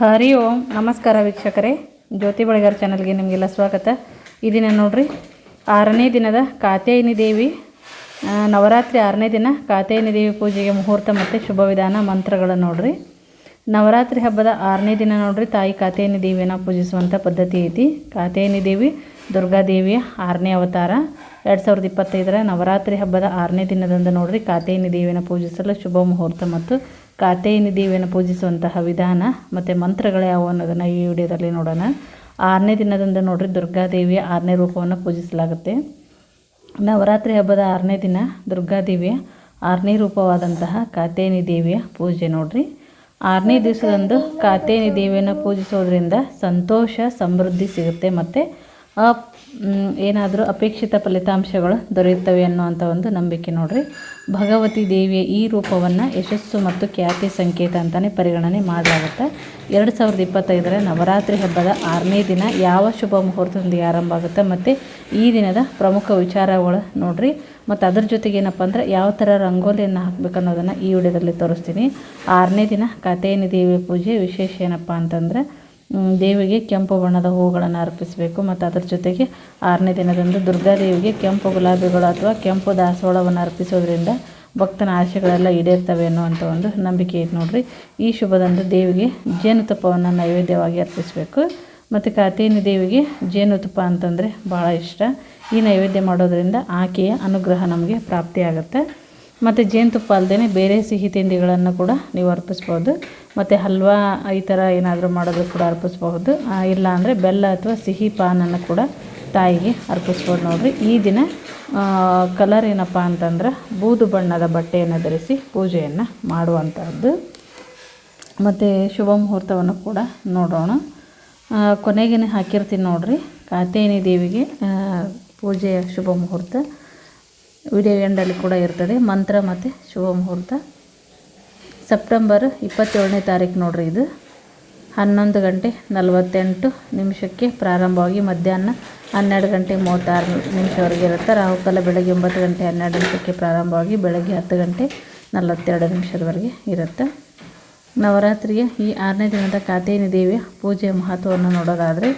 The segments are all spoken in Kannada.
ಹರಿ ಓಂ. ನಮಸ್ಕಾರ ವೀಕ್ಷಕರೇ. ಜ್ಯೋತಿ ಬಳಿಗಾರ್ ಚಾನಲ್ಗೆ ನಿಮಗೆಲ್ಲ ಸ್ವಾಗತ. ಈ ದಿನ ನೋಡ್ರಿ, ಆರನೇ ದಿನದ ಕಾತ್ಯಾಯಿನಿ ದೇವಿ. ನವರಾತ್ರಿ ಆರನೇ ದಿನ ಕಾತ್ಯಾಯಿನಿ ದೇವಿ ಪೂಜೆಗೆ ಮುಹೂರ್ತ ಮತ್ತು ಶುಭ ವಿಧಾನ ಮಂತ್ರಗಳು ನೋಡ್ರಿ. ನವರಾತ್ರಿ ಹಬ್ಬದ ಆರನೇ ದಿನ ನೋಡ್ರಿ, ತಾಯಿ ಕಾತ್ಯಾಯಿನಿ ದೇವಿಯನ್ನು ಪೂಜಿಸುವಂಥ ಪದ್ಧತಿ ಐತಿ. ಕಾತ್ಯಾಯಿನಿ ದೇವಿ ದುರ್ಗಾದೇವಿಯ ಆರನೇ ಅವತಾರ. ಎರಡು ಸಾವಿರದ ಇಪ್ಪತ್ತೈದರ ನವರಾತ್ರಿ ಹಬ್ಬದ ಆರನೇ ದಿನದಂದು ನೋಡ್ರಿ, ಕಾತ್ಯಾಯಿನಿ ದೇವಿಯನ್ನು ಪೂಜಿಸಲು ಶುಭ ಮುಹೂರ್ತ ಮತ್ತು ಕಾತ್ಯಾಯಿನಿ ದೇವಿಯನ್ನು ಪೂಜಿಸುವಂತಹ ವಿಧಾನ ಮತ್ತು ಮಂತ್ರಗಳು ಯಾವು ಅನ್ನೋದನ್ನು ಈ ವಿಡಿಯೋದಲ್ಲಿ ನೋಡೋಣ. ಆರನೇ ದಿನದಂದು ನೋಡ್ರಿ ದುರ್ಗಾದೇವಿಯ ಆರನೇ ರೂಪವನ್ನು ಪೂಜಿಸಲಾಗುತ್ತೆ. ನವರಾತ್ರಿ ಹಬ್ಬದ ಆರನೇ ದಿನ ದುರ್ಗಾದೇವಿಯ ಆರನೇ ರೂಪವಾದಂತಹ ಕಾತ್ಯಾಯಿನಿ ದೇವಿಯ ಪೂಜೆ ನೋಡ್ರಿ. ಆರನೇ ದಿವಸದಂದು ಕಾತ್ಯಾಯಿನಿ ದೇವಿಯನ್ನು ಪೂಜಿಸೋದ್ರಿಂದ ಸಂತೋಷ, ಸಮೃದ್ಧಿ ಸಿಗುತ್ತೆ ಮತ್ತು ಏನಾದರೂ ಅಪೇಕ್ಷಿತ ಫಲಿತಾಂಶಗಳು ದೊರೆಯುತ್ತವೆ ಅನ್ನುವಂಥ ಒಂದು ನಂಬಿಕೆ ನೋಡಿರಿ. ಭಗವತಿ ದೇವಿಯ ಈ ರೂಪವನ್ನು ಯಶಸ್ಸು ಮತ್ತು ಖ್ಯಾತಿ ಸಂಕೇತ ಅಂತಲೇ ಪರಿಗಣನೆ ಮಾಡಲಾಗುತ್ತೆ. ಎರಡು ಸಾವಿರದ ಇಪ್ಪತ್ತೈದರ ನವರಾತ್ರಿ ಹಬ್ಬದ ಆರನೇ ದಿನ ಯಾವ ಶುಭ ಮುಹೂರ್ತದೊಂದಿಗೆ ಆರಂಭ ಆಗುತ್ತೆ ಮತ್ತು ಈ ದಿನದ ಪ್ರಮುಖ ವಿಚಾರಗಳು ನೋಡಿರಿ. ಮತ್ತು ಅದ್ರ ಜೊತೆಗೆ ಏನಪ್ಪ ಅಂದ್ರೆ ಯಾವ ಥರ ರಂಗೋಲಿಯನ್ನು ಹಾಕಬೇಕು ಅನ್ನೋದನ್ನು ಈ ವಿಡಿಯೋದಲ್ಲಿ ತೋರಿಸ್ತೀನಿ. ಆರನೇ ದಿನ ಕಥೆಯನ್ನು ದೇವಿ ಪೂಜೆ ವಿಶೇಷ ಏನಪ್ಪ ಅಂತಂದರೆ ದೇವಿಗೆ ಕೆಂಪು ಬಣ್ಣದ ಹೂಗಳನ್ನು ಅರ್ಪಿಸಬೇಕು ಮತ್ತು ಅದರ ಜೊತೆಗೆ ಆರನೇ ದಿನದಂದು ದುರ್ಗಾದೇವಿಗೆ ಕೆಂಪು ಗುಲಾಬಿಗಳು ಅಥವಾ ಕೆಂಪು ದಾಸವಾಳವನ್ನು ಅರ್ಪಿಸೋದ್ರಿಂದ ಭಕ್ತನ ಆಶೆಗಳೆಲ್ಲ ಈಡೇರ್ತವೆ ಅನ್ನುವಂಥ ಒಂದು ನಂಬಿಕೆ ಇದೆ ನೋಡ್ರಿ. ಈ ಶುಭದಂದು ದೇವಿಗೆ ಜೇನುತುಪ್ಪವನ್ನು ನೈವೇದ್ಯವಾಗಿ ಅರ್ಪಿಸಬೇಕು. ಮತ್ತು ಕಾತೇನಿ ದೇವಿಗೆ ಜೇನುತುಪ್ಪ ಅಂತಂದರೆ ಭಾಳ ಇಷ್ಟ. ಈ ನೈವೇದ್ಯ ಮಾಡೋದರಿಂದ ಆಕೆಯ ಅನುಗ್ರಹ ನಮಗೆ ಪ್ರಾಪ್ತಿಯಾಗುತ್ತೆ. ಮತ್ತು ಜೇನುತುಪ್ಪ ಅಲ್ಲದೆ ಬೇರೆ ಸಿಹಿ ತಿಂಡಿಗಳನ್ನು ಕೂಡ ನೀವು ಅರ್ಪಿಸ್ಬೋದು. ಮತ್ತು ಹಲ್ವಾ ಈ ಥರ ಏನಾದರೂ ಮಾಡೋದು ಕೂಡ ಅರ್ಪಿಸ್ಬಹುದು. ಇಲ್ಲ ಅಂದರೆ ಬೆಲ್ಲ ಅಥವಾ ಸಿಹಿ ಪಾನನ್ನು ಕೂಡ ತಾಯಿಗೆ ಅರ್ಪಿಸ್ಬೋದು ನೋಡಿರಿ. ಈ ದಿನ ಕಲರ್ ಏನಪ್ಪ ಅಂತಂದ್ರೆ ಬೂದು ಬಣ್ಣದ ಬಟ್ಟೆಯನ್ನು ಧರಿಸಿ ಪೂಜೆಯನ್ನು ಮಾಡುವಂಥದ್ದು ಮತ್ತು ಶುಭ ಮುಹೂರ್ತವನ್ನು ಕೂಡ ನೋಡೋಣ. ಕೊನೆಗೇ ಕೊನೆಗೇನೆ ಹಾಕಿರ್ತೀನಿ ನೋಡಿರಿ. ಕಾತೇನಿ ದೇವಿಗೆ ಪೂಜೆಯ ಶುಭ ಮುಹೂರ್ತ. ವಿಡಿಯೋ ಎಂಡಲ್ಲಿ ಕೂಡ ಇರ್ತದೆ. ಮಂತ್ರ ಮತ್ತು ಶುಭ ಮುಹೂರ್ತ. ಸೆಪ್ಟೆಂಬರ್ ಇಪ್ಪತ್ತೇಳನೇ ತಾರೀಕು ನೋಡ್ರಿ ಇದು. ಹನ್ನೊಂದು ಗಂಟೆ ನಲವತ್ತೆಂಟು ನಿಮಿಷಕ್ಕೆ ಪ್ರಾರಂಭವಾಗಿ ಮಧ್ಯಾಹ್ನ ಹನ್ನೆರಡು ಗಂಟೆ ಮೂವತ್ತಾರು ನಿಮಿಷವರೆಗೆ ಇರುತ್ತೆ. ರಾಹುಕಾಲ ಬೆಳಗ್ಗೆ ಒಂಬತ್ತು ಗಂಟೆ ಹನ್ನೆರಡು ನಿಮಿಷಕ್ಕೆ ಪ್ರಾರಂಭವಾಗಿ ಬೆಳಗ್ಗೆ ಹತ್ತು ಗಂಟೆ ನಲವತ್ತೆರಡು ನಿಮಿಷದವರೆಗೆ ಇರುತ್ತೆ. ನವರಾತ್ರಿಯ ಈ ಆರನೇ ದಿನದ ಕಾತೇನಿ ದೇವಿಯ ಪೂಜೆಯ ಮಹತ್ವವನ್ನು ನೋಡೋದಾದರೆ,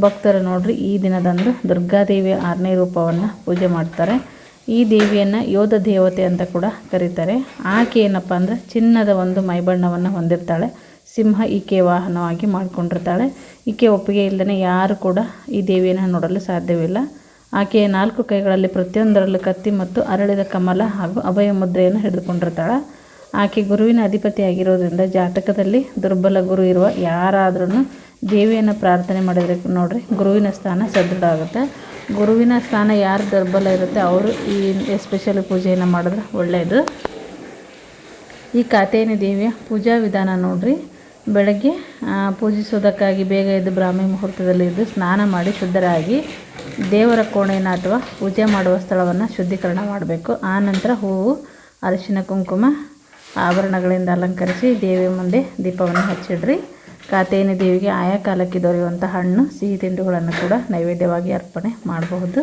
ಭಕ್ತರು ನೋಡ್ರಿ ಈ ದಿನದಂದು ದುರ್ಗಾದೇವಿಯ ಆರನೇ ರೂಪವನ್ನು ಪೂಜೆ ಮಾಡ್ತಾರೆ. ಈ ದೇವಿಯನ್ನು ಯೋಧ ದೇವತೆ ಅಂತ ಕೂಡ ಕರೀತಾರೆ. ಆಕೆ ಏನಪ್ಪ ಅಂದರೆ ಚಿನ್ನದ ಒಂದು ಮೈಬಣ್ಣವನ್ನು ಹೊಂದಿರ್ತಾಳೆ. ಸಿಂಹ ಈಕೆ ವಾಹನವಾಗಿ ಮಾಡಿಕೊಂಡಿರ್ತಾಳೆ. ಈಕೆ ಒಪ್ಪಿಗೆ ಇಲ್ಲದೇ ಯಾರು ಕೂಡ ಈ ದೇವಿಯನ್ನು ನೋಡಲು ಸಾಧ್ಯವಿಲ್ಲ. ಆಕೆಯ ನಾಲ್ಕು ಕೈಗಳಲ್ಲಿ ಪ್ರತಿಯೊಂದರಲ್ಲೂ ಕತ್ತಿ ಮತ್ತು ಅರಳಿದ ಕಮಲ ಹಾಗೂ ಅಭಯ ಮುದ್ರೆಯನ್ನು ಹಿಡಿದುಕೊಂಡಿರ್ತಾಳೆ. ಆಕೆ ಗುರುವಿನ ಅಧಿಪತಿಯಾಗಿರೋದ್ರಿಂದ ಜಾತಕದಲ್ಲಿ ದುರ್ಬಲ ಗುರು ಇರುವ ಯಾರಾದ್ರೂ ದೇವಿಯನ್ನು ಪ್ರಾರ್ಥನೆ ಮಾಡಿದರೆ ನೋಡ್ರಿ ಗುರುವಿನ ಸ್ಥಾನ ಸದೃಢ ಆಗುತ್ತೆ. ಗುರುವಿನ ಸ್ಥಾನ ಯಾರು ದುರ್ಬಲ ಇರುತ್ತೆ, ಅವರು ಈ ಎಸ್ಪೆಷಲಿ ಪೂಜೆಯನ್ನು ಮಾಡಿದ್ರೆ ಒಳ್ಳೆಯದು ಈ ಕಾತೇನಿ ದೇವಿಯ ಪೂಜಾ ವಿಧಾನ ನೋಡ್ರಿ. ಬೆಳಗ್ಗೆ ಪೂಜಿಸೋದಕ್ಕಾಗಿ ಬೇಗ ಎದ್ದು ಬ್ರಾಹ್ಮಿ ಮುಹೂರ್ತದಲ್ಲಿ ಇದ್ದು ಸ್ನಾನ ಮಾಡಿ ಶುದ್ಧರಾಗಿ ದೇವರ ಕೋಣೆಯನ್ನು ಅಥವಾ ಪೂಜೆ ಮಾಡುವ ಸ್ಥಳವನ್ನು ಶುದ್ಧೀಕರಣ ಮಾಡಬೇಕು. ಆ ನಂತರ ಹೂವು, ಅರಿಶಿನ, ಕುಂಕುಮ, ಆಭರಣಗಳಿಂದ ಅಲಂಕರಿಸಿ ದೇವಿಯ ಮುಂದೆ ದೀಪವನ್ನು ಹಚ್ಚಿಡ್ರಿ. ಕಾತ್ಯಾಯಿನಿ ದೇವಿಗೆ ಆಯಾ ಕಾಲಕ್ಕೆ ದೊರೆಯುವಂಥ ಹಣ್ಣು, ಸಿಹಿ ತಿಂಡಿಗಳನ್ನು ಕೂಡ ನೈವೇದ್ಯವಾಗಿ ಅರ್ಪಣೆ ಮಾಡಬಹುದು.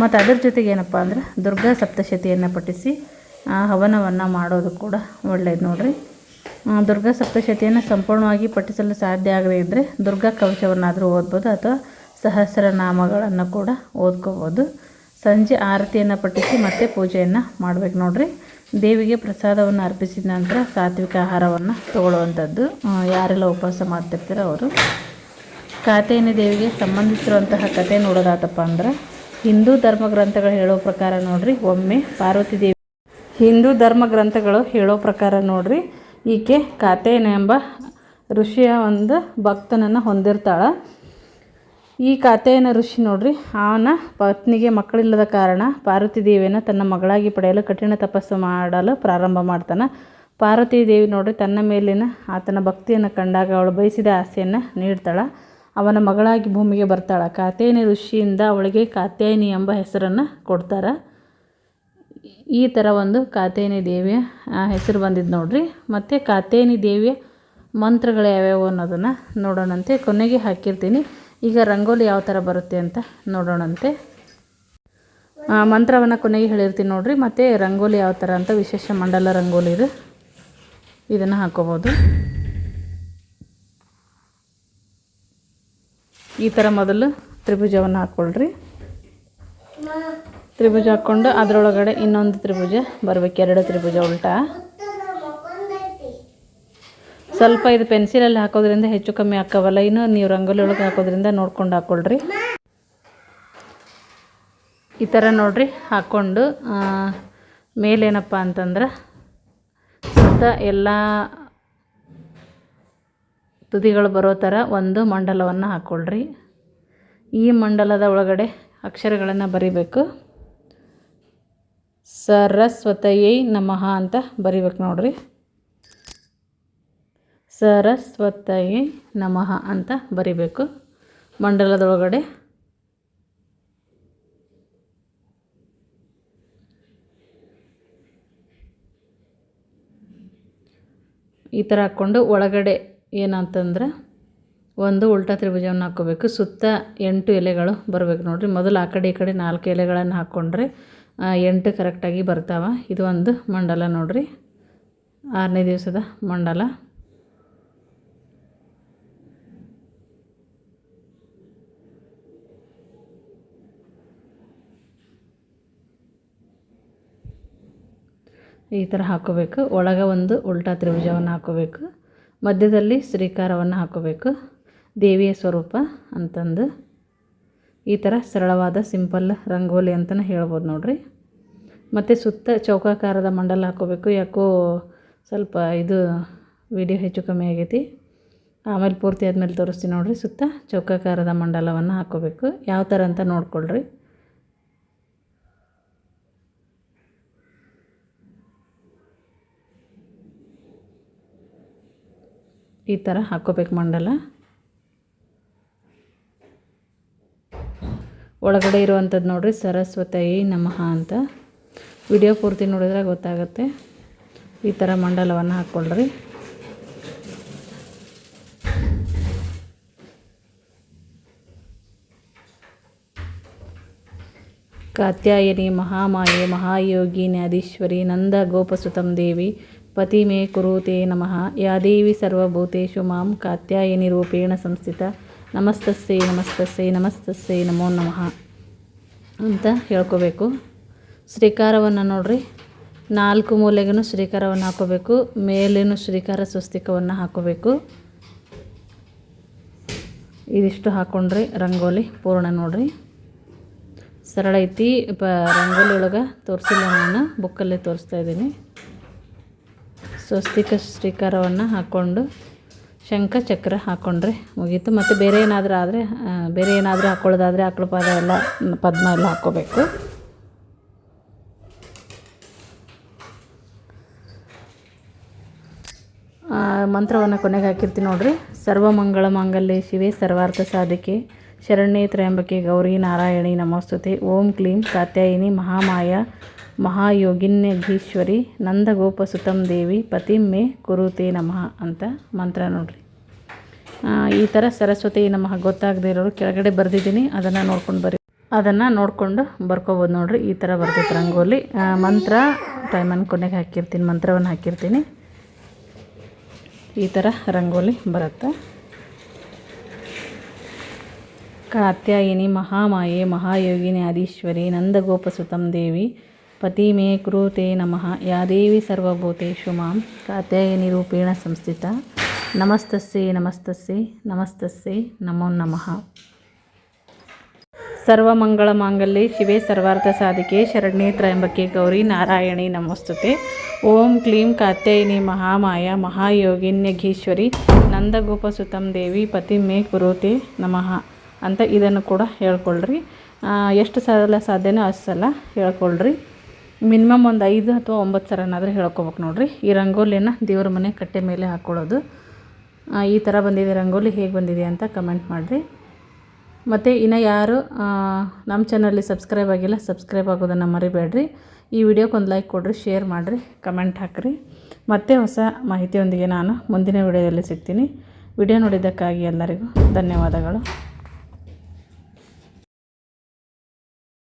ಮತ್ತು ಅದರ ಜೊತೆಗೆ ಏನಪ್ಪ ಅಂದರೆ ದುರ್ಗಾ ಸಪ್ತಶತಿಯನ್ನು ಪಠಿಸಿ ಹವನವನ್ನು ಮಾಡೋದು ಕೂಡ ಒಳ್ಳೆಯದು ನೋಡಿರಿ. ದುರ್ಗಾ ಸಪ್ತಶತಿಯನ್ನು ಸಂಪೂರ್ಣವಾಗಿ ಪಠಿಸಲು ಸಾಧ್ಯ ಆಗದೇ ಇದ್ದರೆ ದುರ್ಗಾ ಕವಚವನ್ನಾದರೂ ಓದ್ಬೋದು ಅಥವಾ ಸಹಸ್ರನಾಮಗಳನ್ನು ಕೂಡ ಓದ್ಕೋಬೋದು. ಸಂಜೆ ಆರತಿಯನ್ನು ಪಠಿಸಿ ಮತ್ತೆ ಪೂಜೆಯನ್ನು ಮಾಡ್ಬೇಕು ನೋಡ್ರಿ. ದೇವಿಗೆ ಪ್ರಸಾದವನ್ನು ಅರ್ಪಿಸಿದ ನಂತರ ಸಾತ್ವಿಕ ಆಹಾರವನ್ನು ತಗೊಳ್ಳುವಂಥದ್ದು. ಯಾರೆಲ್ಲ ಉಪವಾಸ ಮಾಡ್ತಿರ್ತಾರೋ ಅವರು. ಕಾತೆಯನ್ನು ದೇವಿಗೆ ಸಂಬಂಧಿಸಿರುವಂತಹ ಕಥೆ ನೋಡೋದಾತಪ್ಪ ಅಂದ್ರೆ, ಹಿಂದೂ ಧರ್ಮ ಗ್ರಂಥಗಳು ಹೇಳೋ ಪ್ರಕಾರ ನೋಡ್ರಿ, ಒಮ್ಮೆ ಪಾರ್ವತಿ ದೇವಿ ಹಿಂದೂ ಧರ್ಮ ಗ್ರಂಥಗಳು ಹೇಳೋ ಪ್ರಕಾರ ನೋಡ್ರಿ, ಈಕೆ ಕಾತೇನ ಎಂಬ ಋಷಿಯ ಒಂದು ಭಕ್ತನನ್ನು ಹೊಂದಿರ್ತಾಳೆ. ಈ ಕಾತ್ಯಾಯನ ಋಷಿ ನೋಡ್ರಿ, ಅವನ ಪತ್ನಿಗೆ ಮಕ್ಕಳಿಲ್ಲದ ಕಾರಣ ಪಾರ್ವತಿ ದೇವಿಯನ್ನು ತನ್ನ ಮಗಳಾಗಿ ಪಡೆಯಲು ಕಠಿಣ ತಪಸ್ಸು ಮಾಡಲು ಪ್ರಾರಂಭ ಮಾಡ್ತಾನೆ. ಪಾರ್ವತಿ ದೇವಿ ನೋಡ್ರಿ, ತನ್ನ ಮೇಲಿನ ಆತನ ಭಕ್ತಿಯನ್ನು ಕಂಡಾಗ ಅವಳು ಬಯಸಿದ ಆಸೆಯನ್ನು ನೀಡ್ತಾಳೆ. ಅವನ ಮಗಳಾಗಿ ಭೂಮಿಗೆ ಬರ್ತಾಳೆ. ಕಾತ್ಯಾಯನಿ ಋಷಿಯಿಂದ ಅವಳಿಗೆ ಕಾತ್ಯಾಯಿನಿ ಎಂಬ ಹೆಸರನ್ನು ಕೊಡ್ತಾರೆ. ಈ ಥರ ಒಂದು ಕಾತ್ಯಾಯಿನಿ ದೇವಿಯ ಹೆಸರು ಬಂದಿದ್ದು ನೋಡ್ರಿ. ಮತ್ತು ಕಾತ್ಯಾಯಿನಿ ದೇವಿಯ ಮಂತ್ರಗಳು ಯಾವ್ಯಾವು ಅನ್ನೋದನ್ನು ನೋಡೋಣಂತೆ. ಕೊನೆಗೆ ಹಾಕಿರ್ತೀನಿ. ಈಗ ರಂಗೋಲಿ ಯಾವ ಥರ ಬರುತ್ತೆ ಅಂತ ನೋಡೋಣಂತೆ. ಮಂತ್ರವನ್ನು ಕೊನೆಗೆ ಹೇಳಿರ್ತೀನಿ ನೋಡಿರಿ. ಮತ್ತು ರಂಗೋಲಿ ಯಾವ ಥರ ಅಂತ ವಿಶೇಷ ಮಂಡಲ ರಂಗೋಲಿ ಇದು. ಇದನ್ನು ಹಾಕೋಬೋದು. ಈ ಥರ ಮೊದಲು ತ್ರಿಭುಜವನ್ನು ಹಾಕ್ಕೊಳ್ರಿ ತ್ರಿಭುಜ ಹಾಕ್ಕೊಂಡು ಅದರೊಳಗಡೆ ಇನ್ನೊಂದು ತ್ರಿಭುಜ, ಬರಬೇಕು ಎರಡು ತ್ರಿಭುಜ ಉಲ್ಟಾ. ಸ್ವಲ್ಪ ಇದು ಪೆನ್ಸಿಲಲ್ಲಿ ಹಾಕೋದ್ರಿಂದ ಹೆಚ್ಚು ಕಮ್ಮಿ ಹಾಕವಲ್ಲ. ಇನ್ನು ನೀವು ರಂಗೋಲಿ ಒಳಗೆ ಹಾಕೋದ್ರಿಂದ ನೋಡ್ಕೊಂಡು ಹಾಕ್ಕೊಳ್ರಿ ಈ ಥರ ನೋಡ್ರಿ ಹಾಕ್ಕೊಂಡು ಮೇಲೇನಪ್ಪ ಅಂತಂದ್ರೆ ಸುತ್ತ ಎಲ್ಲ ತುದಿಗಳು ಬರೋ ಥರ ಒಂದು ಮಂಡಲವನ್ನು ಹಾಕ್ಕೊಳ್ರಿ ಈ ಮಂಡಲದ ಒಳಗಡೆ ಅಕ್ಷರಗಳನ್ನು ಬರಿಬೇಕು. ಸರಸ್ವತಯೈ ನಮಃ ಅಂತ ಬರಿಬೇಕು ನೋಡ್ರಿ. ಸರಸ್ವತಯೈ ನಮಃ ಅಂತ ಬರಿಬೇಕು. ಮಂಡಲದೊಳಗಡೆ ಈ ಥರ ಹಾಕ್ಕೊಂಡು ಒಳಗಡೆ ಏನಂತಂದ್ರೆ ಒಂದು ಉಲ್ಟಾ ತ್ರಿಭುಜವನ್ನು ಹಾಕ್ಕೋಬೇಕು. ಸುತ್ತ ಎಂಟು ಎಲೆಗಳು ಬರಬೇಕು ನೋಡಿರಿ. ಮೊದಲು ಆ ಕಡೆ ಈ ಕಡೆ ನಾಲ್ಕು ಎಲೆಗಳನ್ನು ಹಾಕ್ಕೊಂಡ್ರೆ ಎಂಟು ಕರೆಕ್ಟಾಗಿ ಬರ್ತಾವೆ. ಇದು ಒಂದು ಮಂಡಲ ನೋಡಿರಿ. ಆರನೇ ದಿವಸದ ಮಂಡಲ. ಈ ಥರ ಹಾಕೋಬೇಕು. ಒಳಗೆ ಒಂದು ಉಲ್ಟಾ ತ್ರಿಭುಜವನ್ನು ಹಾಕೋಬೇಕು. ಮಧ್ಯದಲ್ಲಿ ಶ್ರೀಕಾರವನ್ನು ಹಾಕೋಬೇಕು. ದೇವಿಯ ಸ್ವರೂಪ ಅಂತಂದು. ಈ ಥರ ಸರಳವಾದ, ಸಿಂಪಲ್ ರಂಗೋಲಿ ಅಂತಲೇ ಹೇಳ್ಬೋದು ನೋಡಿರಿ. ಮತ್ತು ಸುತ್ತ ಚೌಕಾಕಾರದ ಮಂಡಲ ಹಾಕೋಬೇಕು. ಯಾಕೋ ಸ್ವಲ್ಪ ಇದು ವಿಡಿಯೋ ಹೆಚ್ಚು ಕಮ್ಮಿ ಆಗೈತಿ. ಆಮೇಲೆ ಪೂರ್ತಿ ಆದಮೇಲೆ ತೋರಿಸ್ತೀನಿ ನೋಡಿರಿ. ಸುತ್ತ ಚೌಕಾಕಾರದ ಮಂಡಲವನ್ನು ಹಾಕೋಬೇಕು. ಯಾವ ಥರ ಅಂತ ನೋಡ್ಕೊಳ್ರಿ. ಈ ಥರ ಹಾಕ್ಕೋಬೇಕು ಮಂಡಲ. ಒಳಗಡೆ ಇರುವಂಥದ್ದು ನೋಡ್ರಿ, ಸರಸ್ವತೈ ನಮಃ ಅಂತ. ವಿಡಿಯೋ ಪೂರ್ತಿ ನೋಡಿದ್ರೆ ಗೊತ್ತಾಗುತ್ತೆ. ಈ ಥರ ಮಂಡಲವನ್ನು ಹಾಕ್ಕೊಳ್ರಿ ಕಾತ್ಯಾಯನಿ ಮಹಾಮಾಯೆ ಮಹಾಯೋಗಿ ನ್ಯಾದೀಶ್ವರಿ ನಂದ ಗೋಪಸುತಂ ದೇವಿ ಪತಿ ಮೇ ಕುರುತೆ ನಮಃ. ಯಾದೇವಿ ಸರ್ವಭೂತೇಷು ಮಾಂ ಕಾತ್ಯಾಯನಿ ರೂಪೇಣ ಸಂಸ್ಥಿತ. ನಮಸ್ತಸ್ಸೈ ನಮಸ್ತಸ್ಸೈ ನಮೋ ನಮಃ ಅಂತ ಹೇಳ್ಕೋಬೇಕು. ಶ್ರೀಕಾರವನ್ನು ನೋಡ್ರಿ. ನಾಲ್ಕು ಮೂಲೆಗೂ ಶ್ರೀಕಾರವನ್ನು ಹಾಕೋಬೇಕು. ಮೇಲೇನು ಶ್ರೀಕಾರ ಸ್ವಸ್ತಿಕವನ್ನು ಹಾಕೋಬೇಕು. ಇದಿಷ್ಟು ಹಾಕ್ಕೊಂಡ್ರಿ ರಂಗೋಲಿ ಪೂರ್ಣ ನೋಡ್ರಿ. ಸರಳ ಐತಿ. ಪ ರಂಗೋಲಿ ಒಳಗೆ ತೋರಿಸಿಲ್ಲ ನಾನು. ಬುಕ್ಕಲ್ಲೇ ತೋರಿಸ್ತಾ ಇದ್ದೀನಿ. ಸ್ವಸ್ತಿಕ ಶ್ರೀಕಾರವನ್ನು ಹಾಕ್ಕೊಂಡು, ಶಂಖ ಚಕ್ರ ಹಾಕ್ಕೊಂಡ್ರೆ ಮುಗೀತು. ಮತ್ತು ಬೇರೆ ಏನಾದರೂ ಆದರೆ ಬೇರೆ ಏನಾದರೂ ಹಾಕ್ಕೊಳ್ಳೋದಾದರೆ ಆಕಳ ಪಾದ ಎಲ್ಲ, ಪದ್ಮ ಎಲ್ಲ ಹಾಕ್ಕೋಬೇಕು. ಮಂತ್ರವನ್ನು ಕೊನೆಗೆ ಹಾಕಿರ್ತೀನಿ ನೋಡ್ರಿ. ಸರ್ವಮಂಗಳ ಮಾಂಗಲ್ಯ ಶಿವೆ, ಸರ್ವಾರ್ಥ ಸಾಧಿಕೆ. ಶರಣ್ಯ ತ್ರಯಂಬಕೆ ಗೌರಿ ನಾರಾಯಣಿ ನಮಸ್ತುತೆ. ಓಂ ಕ್ಲೀಂ ಕಾತ್ಯಾಯಿನಿ ಮಹಾಮಾಯ. ಮಹಾಯೋಗಿನ್ಯಧೀಶ್ವರಿ ನಂದಗೋಪಸುತಂ ದೇವಿ ಪತಿಂ ಮೇ ಕುರುತೆ ನಮಃ ಅಂತ ಮಂತ್ರ ನೋಡ್ರಿ. ಈ ಥರ ಸರಸ್ವತಿ ನಮಃ ಗೊತ್ತಾಗದೇ ಇರೋರು ಕೆಳಗಡೆ ಬರೆದಿದ್ದೀನಿ, ಅದನ್ನು ನೋಡ್ಕೊಂಡು ಬರಿ ಅದನ್ನು ನೋಡಿಕೊಂಡು ಬರ್ಕೋಬೋದು ನೋಡ್ರಿ, ಈ ಥರ ಬರ್ತೈತೆ ರಂಗೋಲಿ. ಮಂತ್ರ ಟೈಮನ್ನು ಕೊನೆಗೆ ಹಾಕಿರ್ತೀನಿ, ಮಂತ್ರವನ್ನು ಹಾಕಿರ್ತೀನಿ. ಈ ಥರ ರಂಗೋಲಿ ಬರುತ್ತೆ. ಕಾತ್ಯಾಯಿನಿ ಮಹಾಮಾಯೆ ಮಹಾಯೋಗಿನಿ ಆದೀಶ್ವರಿ ನಂದಗೋಪಸುತಂ ದೇವಿ ಪತಿ ಮೇ ಕೃತೆ ನಮಃ. ಯಾ ದೇವಿ ಸರ್ವಭೂತೇಶು ಮಾಂ. ಕಾತ್ಯಾಯಿನಿ ರೂಪೇಣ ಸಂಸ್ಥಿತ. ನಮಸ್ತಸ್ಸೆ ನಮಸ್ತಸ್ಸೆ ನಮಸ್ತಸ್ಸೆ, ನಮೋ ನಮಃ. ಸರ್ವಮಂಗಳ ಮಾಂಗಲ್ಯ ಶಿವೆ ಸರ್ವಾರ್ಥ ಸಾಧಿಕೆ ಶರಣ್ಯೇ ತ್ರಯಂಬಕೆ ಗೌರಿ ನಾರಾಯಣಿ ನಮಸ್ತುತೆ. ಓಂ ಕ್ಲೀಂ ಕಾತ್ಯಾಯಿನಿ ಮಹಾಮಾಯ ಮಹಾಯೋಗಿನ್ಯಘೀಶ್ವರಿ ನಂದಗೋಪಸುತಂ ದೇವಿ ಪತಿ ಮೇ ಕುರುತೆ ನಮಃ. ಅಂತ ಇದನ್ನು ಕೂಡ ಹೇಳ್ಕೊಳ್ರಿ. ಎಷ್ಟು ಸಲ ಸಾಧ್ಯನೋ ಅಷ್ಟು ಸಲ ಹೇಳ್ಕೊಳ್ರಿ. ಮಿನಿಮಮ್ ಒಂದು ಐದು ಅಥವಾ ಒಂಬತ್ತು ಸರನಾದರೂ ಹೇಳ್ಕೊಬೇಕು ನೋಡಿರಿ. ಈ ರಂಗೋಲಿನ ದೇವ್ರ ಮನೆ ಕಟ್ಟೆ ಮೇಲೆ ಹಾಕ್ಕೊಳ್ಳೋದು ಈ ಥರ ಬಂದಿದೆ, ರಂಗೋಲಿ ಹೇಗೆ ಬಂದಿದೆ ಅಂತ ಕಮೆಂಟ್ ಮಾಡಿರಿ. ಮತ್ತು ಇನ್ನು ಯಾರು ನಮ್ಮ ಚಾನಲ್ಲಿ ಸಬ್ಸ್ಕ್ರೈಬ್ ಆಗಿಲ್ಲ, ಸಬ್ಸ್ಕ್ರೈಬ್ ಆಗೋದನ್ನು ಮರಿಬೇಡ್ರಿ. ಈ ವಿಡಿಯೋಕ್ಕೆ ಒಂದು ಲೈಕ್ ಕೊಡಿರಿ, ಶೇರ್ ಮಾಡಿರಿ, ಕಮೆಂಟ್ ಹಾಕಿರಿ. ಮತ್ತೆ ಹೊಸ ಮಾಹಿತಿಯೊಂದಿಗೆ ನಾನು ಮುಂದಿನ ವಿಡಿಯೋದಲ್ಲಿ ಸಿಗ್ತೀನಿ. ವಿಡಿಯೋ ನೋಡಿದ್ದಕ್ಕಾಗಿ ಎಲ್ಲರಿಗೂ ಧನ್ಯವಾದಗಳು.